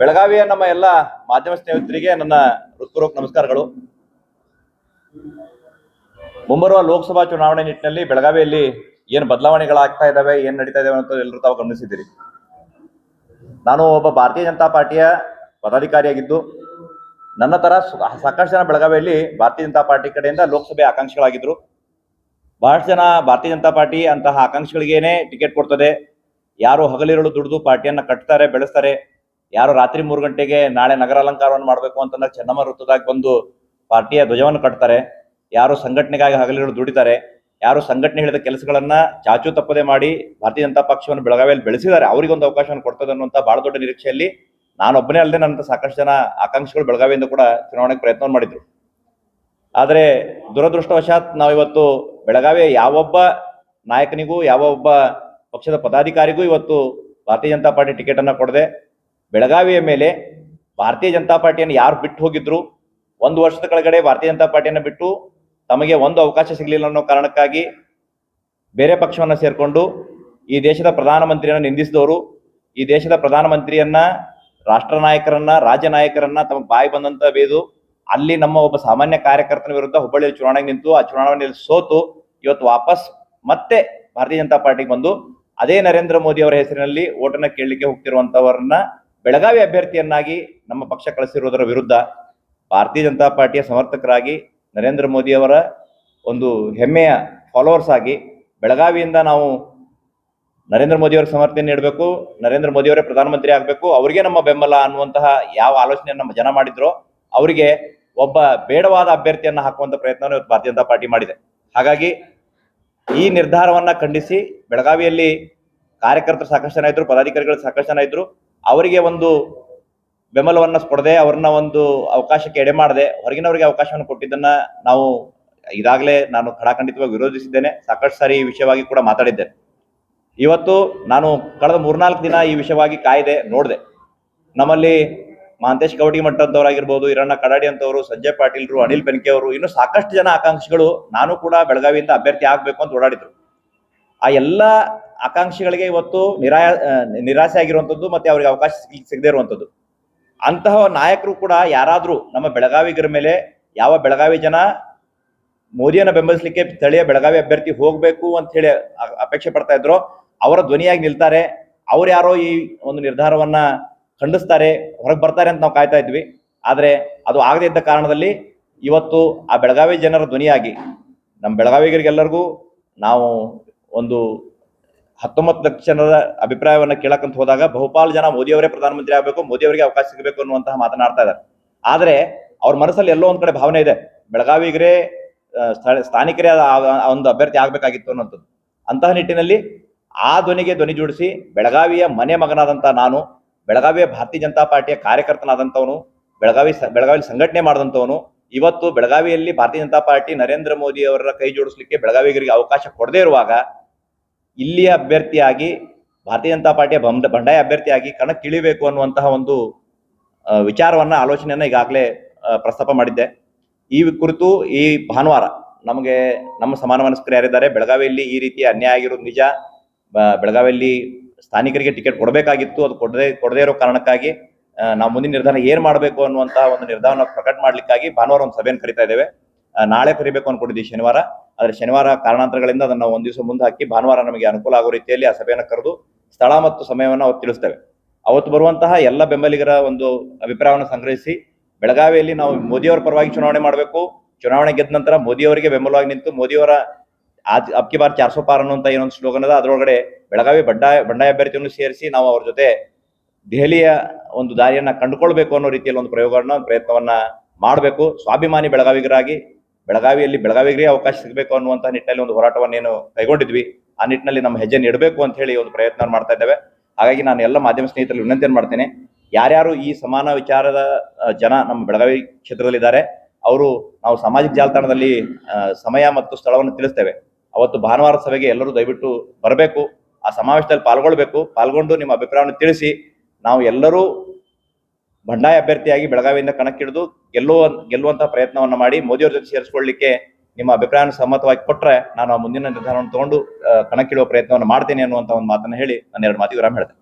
ಬೆಳಗಾವಿಯ ನಮ್ಮ ಎಲ್ಲ ಮಾಧ್ಯಮ ಸ್ನೇಹಿತರಿಗೆ ನನ್ನ ಹೃತ್ಪೂರ್ವಕ ನಮಸ್ಕಾರಗಳು. ಮುಂಬರುವ ಲೋಕಸಭಾ ಚುನಾವಣೆ ನಿಟ್ಟಿನಲ್ಲಿ ಬೆಳಗಾವಿಯಲ್ಲಿ ಏನು ಬದಲಾವಣೆಗಳಾಗ್ತಾ ಇದ್ದಾವೆ, ಏನ್ ನಡೀತಾ ಇದಾವೆ ಅಂತ ಎಲ್ಲರೂ ತಾವು ಗಮನಿಸಿದ್ದೀರಿ. ನಾನು ಒಬ್ಬ ಭಾರತೀಯ ಜನತಾ ಪಾರ್ಟಿಯ ಪದಾಧಿಕಾರಿಯಾಗಿದ್ದು, ನನ್ನ ತರ ಸಾಕಷ್ಟು ಜನ ಬೆಳಗಾವಿಯಲ್ಲಿ ಭಾರತೀಯ ಜನತಾ ಪಾರ್ಟಿ ಕಡೆಯಿಂದ ಲೋಕಸಭೆ ಆಕಾಂಕ್ಷಿಗಳಾಗಿದ್ರು. ಬಹಳಷ್ಟು ಜನ ಭಾರತೀಯ ಜನತಾ ಪಾರ್ಟಿ ಅಂತಹ ಆಕಾಂಕ್ಷಿಗಳಿಗೇನೆ ಟಿಕೆಟ್ ಕೊಡ್ತದೆ. ಯಾರು ಹಗಲಿರುಳು ದುಡಿದು ಪಾರ್ಟಿಯನ್ನ ಕಟ್ತಾರೆ, ಬೆಳೆಸ್ತಾರೆ. ಯಾರು ರಾತ್ರಿ ಮೂರು ಗಂಟೆಗೆ ನಾಳೆ ನಗರ ಅಲಂಕಾರವನ್ನು ಮಾಡಬೇಕು ಅಂತಂದ್ರೆ ಚೆನ್ನಮ್ಮ ವೃತ್ತದಾಗ ಬಂದು ಪಾರ್ಟಿಯ ಧ್ವಜವನ್ನು ಕಟ್ತಾರೆ. ಯಾರು ಸಂಘಟನೆಗಾಗಿ ಹಗಲಿರಲು ದುಡಿತಾರೆ. ಯಾರು ಸಂಘಟನೆ ಹೇಳಿದ ಕೆಲಸಗಳನ್ನ ಚಾಚು ತಪ್ಪದೆ ಮಾಡಿ ಭಾರತೀಯ ಜನತಾ ಪಕ್ಷವನ್ನು ಬೆಳಗಾವಿಯಲ್ಲಿ ಬೆಳೆಸಿದ್ದಾರೆ. ಅವರಿಗೊಂದು ಅವಕಾಶವನ್ನು ಕೊಡ್ತದೆ ಅನ್ನುವಂತ ಬಹಳ ದೊಡ್ಡ ನಿರೀಕ್ಷೆಯಲ್ಲಿ ನಾನೊಬ್ಬನೇ ಅಲ್ಲದೆ ನನ್ನ ಸಾಕಷ್ಟು ಜನ ಆಕಾಂಕ್ಷಿಗಳು ಬೆಳಗಾವಿಯಿಂದ ಕೂಡ ಚುನಾವಣೆಗೆ ಪ್ರಯತ್ನವನ್ನು ಮಾಡಿದ್ರು. ಆದರೆ ದುರದೃಷ್ಟವಶಾತ್ ನಾವಿವತ್ತು ಬೆಳಗಾವಿಯ ಯಾವೊಬ್ಬ ನಾಯಕನಿಗೂ ಯಾವ ಒಬ್ಬ ಪಕ್ಷದ ಪದಾಧಿಕಾರಿಗೂ ಇವತ್ತು ಭಾರತೀಯ ಜನತಾ ಪಾರ್ಟಿ ಟಿಕೆಟ್ ಅನ್ನ ಕೊಡದೆ ಬೆಳಗಾವಿಯ ಮೇಲೆ ಭಾರತೀಯ ಜನತಾ ಪಾರ್ಟಿಯನ್ನು ಯಾರು ಬಿಟ್ಟು ಹೋಗಿದ್ರು? ಒಂದು ವರ್ಷದ ಕೆಳಗಡೆ ಭಾರತೀಯ ಜನತಾ ಪಾರ್ಟಿಯನ್ನು ಬಿಟ್ಟು ತಮಗೆ ಒಂದು ಅವಕಾಶ ಸಿಗಲಿಲ್ಲ ಅನ್ನೋ ಕಾರಣಕ್ಕಾಗಿ ಬೇರೆ ಪಕ್ಷವನ್ನು ಸೇರಿಕೊಂಡು ಈ ದೇಶದ ಪ್ರಧಾನಮಂತ್ರಿಯನ್ನು ನಿಂದಿಸಿದವರು. ಈ ದೇಶದ ಪ್ರಧಾನಮಂತ್ರಿಯನ್ನ, ರಾಷ್ಟ್ರ ನಾಯಕರನ್ನ, ರಾಜ್ಯ ನಾಯಕರನ್ನ ತಮ್ಮ ಬಾಯಿ ಬಂದಂತ ಬೇದು. ಅಲ್ಲಿ ನಮ್ಮ ಒಬ್ಬ ಸಾಮಾನ್ಯ ಕಾರ್ಯಕರ್ತನ ವಿರುದ್ಧ ಹುಬ್ಬಳ್ಳಿಯಲ್ಲಿ ಚುನಾವಣೆಗೆ ನಿಂತು ಆ ಚುನಾವಣೆಯಲ್ಲಿ ಸೋತು ಇವತ್ತು ವಾಪಸ್ ಮತ್ತೆ ಭಾರತೀಯ ಜನತಾ ಪಾರ್ಟಿಗೆ ಬಂದು ಅದೇ ನರೇಂದ್ರ ಮೋದಿ ಅವರ ಹೆಸರಿನಲ್ಲಿ ಓಟನ್ನ ಕೇಳಲಿಕ್ಕೆ ಹೋಗ್ತಿರುವಂತವರನ್ನ ಬೆಳಗಾವಿ ಅಭ್ಯರ್ಥಿಯನ್ನಾಗಿ ನಮ್ಮ ಪಕ್ಷ ಕಳಿಸಿರುವುದರ ವಿರುದ್ಧ ಭಾರತೀಯ ಜನತಾ ಪಾರ್ಟಿಯ ಸಮರ್ಥಕರಾಗಿ ನರೇಂದ್ರ ಮೋದಿಯವರ ಒಂದು ಹೆಮ್ಮೆಯ ಫಾಲೋವರ್ಸ್ ಆಗಿ ಬೆಳಗಾವಿಯಿಂದ ನಾವು ನರೇಂದ್ರ ಮೋದಿಯವರ ಸಮರ್ಥನೆ ನೀಡಬೇಕು, ನರೇಂದ್ರ ಮೋದಿಯವರೇ ಪ್ರಧಾನಮಂತ್ರಿ ಆಗಬೇಕು, ಅವರಿಗೆ ನಮ್ಮ ಬೆಂಬಲ ಅನ್ನುವಂತಹ ಯಾವ ಆಲೋಚನೆಯನ್ನು ನಮ್ಮ ಜನ ಮಾಡಿದ್ರೋ ಅವರಿಗೆ ಒಬ್ಬ ಬೇಡವಾದ ಅಭ್ಯರ್ಥಿಯನ್ನ ಹಾಕುವಂತ ಪ್ರಯತ್ನವನ್ನು ಇವತ್ತು ಭಾರತೀಯ ಜನತಾ ಪಾರ್ಟಿ ಮಾಡಿದೆ. ಹಾಗಾಗಿ ಈ ನಿರ್ಧಾರವನ್ನ ಖಂಡಿಸಿ ಬೆಳಗಾವಿಯಲ್ಲಿ ಕಾರ್ಯಕರ್ತರು ಸಾಕಷ್ಟು ಜನ ಇದ್ರು, ಪದಾಧಿಕಾರಿಗಳು ಸಾಕಷ್ಟು ಜನ ಇದ್ರು ಅವರಿಗೆ ಒಂದು ಬೆಂಬಲವನ್ನು ಕೊಡದೆ ಅವ್ರನ್ನ ಒಂದು ಅವಕಾಶಕ್ಕೆ ಎಡೆ ಮಾಡದೆ, ಹೊರಗಿನವರಿಗೆ ಅವಕಾಶವನ್ನು ಕೊಟ್ಟಿದ್ದನ್ನ ನಾವು ಇದಾಗಲೇ ನಾನು ಖಡಾಖಂಡಿತವಾಗಿ ವಿರೋಧಿಸಿದ್ದೇನೆ. ಸಾಕಷ್ಟು ಸಾರಿ ಈ ವಿಷಯವಾಗಿ ಕೂಡ ಮಾತಾಡಿದ್ದೇನೆ ಇವತ್ತು ನಾನು ಕಳೆದ ಮೂರ್ನಾಲ್ಕು ದಿನ ಈ ವಿಷಯವಾಗಿ ಕಾಯ್ದೆ, ನೋಡಿದೆ. ನಮ್ಮಲ್ಲಿ ಮಹಾಂತೇಶ್ ಕವಟಿಮಠ ಅಂತವರಾಗಿರ್ಬೋದು ಈರಣ್ಣ ಕಡಾಡಿ ಅಂತವರು, ಸಂಜಯ್ ಪಾಟೀಲ್ರು, ಅನಿಲ್ ಬೆನ್ಕೆ ಅವರು ಇನ್ನು ಸಾಕಷ್ಟು ಜನ ಆಕಾಂಕ್ಷಿಗಳು ನಾನು ಕೂಡ ಬೆಳಗಾವಿಯಿಂದ ಅಭ್ಯರ್ಥಿ ಆಗಬೇಕು ಅಂತ ಓಡಾಡಿದ್ರು. ಆ ಎಲ್ಲ ಆಕಾಂಕ್ಷಿಗಳಿಗೆ ಇವತ್ತು ನಿರಾಯ ನಿರಾಸೆ ಆಗಿರುವಂಥದ್ದು ಮತ್ತೆ ಅವರಿಗೆ ಅವಕಾಶ ಸಿಗದೇ ಇರುವಂಥದ್ದು. ಅಂತಹ ನಾಯಕರು ಕೂಡ ಯಾರಾದರೂ ನಮ್ಮ ಬೆಳಗಾವಿಗರ ಮೇಲೆ ಯಾವ ಬೆಳಗಾವಿ ಜನ ಮೋದಿಯನ್ನು ಬೆಂಬಲಿಸಲಿಕ್ಕೆ ಸ್ಥಳೀಯ ಬೆಳಗಾವಿ ಅಭ್ಯರ್ಥಿ ಹೋಗಬೇಕು ಅಂತ ಹೇಳಿ ಅಪೇಕ್ಷೆ ಪಡ್ತಾ ಇದ್ರು, ಅವರ ಧ್ವನಿಯಾಗಿ ನಿಲ್ತಾರೆ. ಅವ್ರು ಯಾರೋ ಈ ಒಂದು ನಿರ್ಧಾರವನ್ನ ಖಂಡಿಸ್ತಾರೆ, ಹೊರಗೆ ಬರ್ತಾರೆ ಅಂತ ನಾವು ಕಾಯ್ತಾ ಇದ್ವಿ. ಆದರೆ ಅದು ಆಗದೇ ಇದ್ದ ಕಾರಣದಲ್ಲಿ ಇವತ್ತು ಆ ಬೆಳಗಾವಿ ಜನರ ಧ್ವನಿಯಾಗಿ ನಮ್ಮ ಬೆಳಗಾವಿಗರಿಗೆಲ್ಲರಿಗೂ ನಾವು ಒಂದು ಹತ್ತೊಂಬತ್ತು ಲಕ್ಷ ಜನರ ಅಭಿಪ್ರಾಯವನ್ನ ಕೇಳಕ್ಕಂತ ಹೋದಾಗ ಬಹುಪಾಲು ಜನ ಮೋದಿಯವರೇ ಪ್ರಧಾನಮಂತ್ರಿ ಆಗಬೇಕು, ಮೋದಿಯವರಿಗೆ ಅವಕಾಶ ಸಿಗಬೇಕು ಅನ್ನುವಂತಹ ಮಾತನಾಡ್ತಾ ಇದ್ದಾರೆ. ಆದ್ರೆ ಅವ್ರ ಮನಸ್ಸಲ್ಲಿ ಎಲ್ಲೋ ಒಂದ್ ಕಡೆ ಭಾವನೆ ಇದೆ. ಬೆಳಗಾವಿಗರೇ ಸ್ಥಾನಿಕರೇ ಒಂದು ಅಭ್ಯರ್ಥಿ ಆಗ್ಬೇಕಾಗಿತ್ತು ಅನ್ನೋಂಥದ್ದು ಅಂತಹ ನಿಟ್ಟಿನಲ್ಲಿ ಆ ಧ್ವನಿಗೆ ಧ್ವನಿ ಜೋಡಿಸಿ ಬೆಳಗಾವಿಯ ಮನೆ ಮಗನಾದಂಥ ನಾನು, ಬೆಳಗಾವಿಯ ಭಾರತೀಯ ಜನತಾ ಪಾರ್ಟಿಯ ಕಾರ್ಯಕರ್ತನಾದಂಥವನು, ಬೆಳಗಾವಿ ಬೆಳಗಾವಿಯಲ್ಲಿ ಸಂಘಟನೆ ಮಾಡಿದಂಥವನು, ಇವತ್ತು ಬೆಳಗಾವಿಯಲ್ಲಿ ಭಾರತೀಯ ಜನತಾ ಪಾರ್ಟಿ ನರೇಂದ್ರ ಮೋದಿ ಅವರ ಕೈ ಜೋಡಿಸ್ಲಿಕ್ಕೆ ಬೆಳಗಾವಿಗರಿಗೆ ಅವಕಾಶ ಕೊಡದೇ ಇರುವಾಗ ಇಲ್ಲಿಯ ಅಭ್ಯರ್ಥಿಯಾಗಿ, ಭಾರತೀಯ ಜನತಾ ಪಾರ್ಟಿಯ ಬಂಡ ಬಂಡಾಯ ಅಭ್ಯರ್ಥಿಯಾಗಿ ಕಣಕ್ಕಿಳಿಬೇಕು ಅನ್ನುವಂತಹ ಒಂದು ವಿಚಾರವನ್ನ, ಆಲೋಚನೆಯನ್ನ ಈಗಾಗಲೇ ಪ್ರಸ್ತಾಪ ಮಾಡಿದ್ದೆ. ಈ ಕುರಿತು ಈ ಭಾನುವಾರ ನಮಗೆ, ನಮ್ಮ ಸಮಾನ ಮನಸ್ಕರು ಯಾರಿದ್ದಾರೆ, ಬೆಳಗಾವಿಯಲ್ಲಿ ಈ ರೀತಿ ಅನ್ಯಾಯ ಆಗಿರೋದು ನಿಜ ಬೆಳಗಾವಿಯಲ್ಲಿ ಸ್ಥಾನಿಕರಿಗೆ ಟಿಕೆಟ್ ಕೊಡಬೇಕಾಗಿತ್ತು, ಅದು ಕೊಡದೆ, ಕೊಡದೇ ಇರೋ ಕಾರಣಕ್ಕಾಗಿ ನಾವು ಮುಂದಿನ ನಿರ್ಧಾರ ಏನ್ ಮಾಡಬೇಕು ಅನ್ನುವಂತಹ ಒಂದು ನಿರ್ಧಾರವನ್ನು ಪ್ರಕಟ ಮಾಡ್ಲಿಕ್ಕಾಗಿ ಭಾನುವಾರ ಒಂದು ಸಭೆಯನ್ನು ಕರಿತಾ ಇದ್ದೇವೆ. ನಾಳೆ ಕರಿಬೇಕು ಅನ್ಕೊಂಡಿದ್ದೀವಿ ಶನಿವಾರ. ಆದ್ರೆ ಶನಿವಾರ ಕಾರಣಾಂತರಗಳಿಂದ ಅದನ್ನ ಒಂದು ದಿವಸ ಮುಂದೆ ಹಾಕಿ ಭಾನುವಾರ ನಮಗೆ ಅನುಕೂಲ ಆಗೋ ರೀತಿಯಲ್ಲಿ ಆ ಸಭೆಯನ್ನು ಕರೆದು ಸ್ಥಳ ಮತ್ತು ಸಮಯವನ್ನು ಅವತ್ತು ತಿಳಿಸ್ತೇವೆ. ಅವತ್ತು ಬರುವಂತಹ ಎಲ್ಲ ಬೆಂಬಲಿಗರ ಒಂದು ಅಭಿಪ್ರಾಯವನ್ನು ಸಂಗ್ರಹಿಸಿ ಬೆಳಗಾವಿಯಲ್ಲಿ ನಾವು ಮೋದಿಯವರ ಪರವಾಗಿ ಚುನಾವಣೆ ಮಾಡಬೇಕು. ಚುನಾವಣೆ ಗೆದ್ದ ನಂತರ ಮೋದಿಯವರಿಗೆ ಬೆಂಬಲವಾಗಿ ನಿಂತು ಮೋದಿಯವರ ಆಜ್ ಅಬ್ಕಿ ಬಾರ್ ಚಾರ್ಸೋ ಪಾರ್ ಅನ್ನುವಂತ ಏನೊಂದು ಸ್ಲೋಗನ್ ಅದ ಅದರೊಳಗಡೆ ಬೆಳಗಾವಿ ಬಂಡಾಯ ಬಂಡಾಯ ಅಭ್ಯರ್ಥಿಯನ್ನು ಸೇರಿಸಿ ನಾವು ಅವ್ರ ಜೊತೆ ದೆಹಲಿಯ ಒಂದು ದಾರಿಯನ್ನ ಕಂಡುಕೊಳ್ಬೇಕು ಅನ್ನೋ ರೀತಿಯಲ್ಲಿ ಒಂದು ಪ್ರಯೋಗವನ್ನ ಒಂದು ಪ್ರಯತ್ನವನ್ನ ಮಾಡಬೇಕು. ಸ್ವಾಭಿಮಾನಿ ಬೆಳಗಾವಿಗರಾಗಿ ಬೆಳಗಾವಿಯಲ್ಲಿ ಬೆಳಗಾವಿಗೆ ಅವಕಾಶ ಸಿಗಬೇಕು ಅನ್ನುವಂತಹ ನಿಟ್ಟಿನಲ್ಲಿ ಒಂದು ಹೋರಾಟವನ್ನು ಏನು ಕೈಗೊಂಡಿದ್ವಿ, ಆ ನಿಟ್ಟಿನಲ್ಲಿ ನಮ್ಮ ಹೆಜ್ಜೆ ನೀಡಬೇಕು ಅಂತ ಹೇಳಿ ಒಂದು ಪ್ರಯತ್ನ ಮಾಡ್ತಾ ಇದ್ದೇವೆ. ಹಾಗಾಗಿ ನಾನು ಎಲ್ಲ ಮಾಧ್ಯಮ ಸ್ನೇಹಿತರಲ್ಲಿ ವಿನಂತಿಯನ್ನು ಮಾಡ್ತೇನೆ. ಯಾರ್ಯಾರು ಈ ಸಮಾನ ವಿಚಾರದ ಜನ ನಮ್ಮ ಬೆಳಗಾವಿ ಕ್ಷೇತ್ರದಲ್ಲಿದ್ದಾರೆ, ಅವರು ನಾವು ಸಾಮಾಜಿಕ ಜಾಲತಾಣದಲ್ಲಿ ಸಮಯ ಮತ್ತು ಸ್ಥಳವನ್ನು ತಿಳಿಸ್ತೇವೆ. ಅವತ್ತು ಭಾನುವಾರ ಸಭೆಗೆ ಎಲ್ಲರೂ ದಯವಿಟ್ಟು ಬರಬೇಕು, ಆ ಸಮಾವೇಶದಲ್ಲಿ ಪಾಲ್ಗೊಳ್ಬೇಕು. ಪಾಲ್ಗೊಂಡು ನಿಮ್ಮ ಅಭಿಪ್ರಾಯವನ್ನು ತಿಳಿಸಿ, ನಾವು ಎಲ್ಲರೂ ಬಂಡಾಯ ಅಭ್ಯರ್ಥಿಯಾಗಿ ಬೆಳಗಾವಿಯಿಂದ ಕಣಕ್ಕಿಳಿದು ಗೆಲ್ಲುವ, ಗೆಲ್ಲುವಂತಹ ಪ್ರಯತ್ನವನ್ನ ಮಾಡಿ ಮೋದಿಯವ್ರ ಜೊತೆ ಸೇರಿಸಿಕೊಳ್ಳಿಕ್ಕೆ ನಿಮ್ಮ ಅಭಿಪ್ರಾಯವನ್ನು ಸಮ್ಮತವಾಗಿ ಕೊಟ್ರೆ ನಾನು ಮುಂದಿನ ನಿರ್ಧಾರವನ್ನು ತಗೊಂಡು ಕಣಕ್ಕಿಡುವ ಪ್ರಯತ್ನವನ್ನು ಮಾಡ್ತೇನೆ ಅನ್ನುವಂತ ಒಂದು ಮಾತನ್ನ ಹೇಳಿ ನಾನು ಎರಡು ಮಾತಿಗೆ ವಿರಾಮ ಹೇಳ್ತೇನೆ.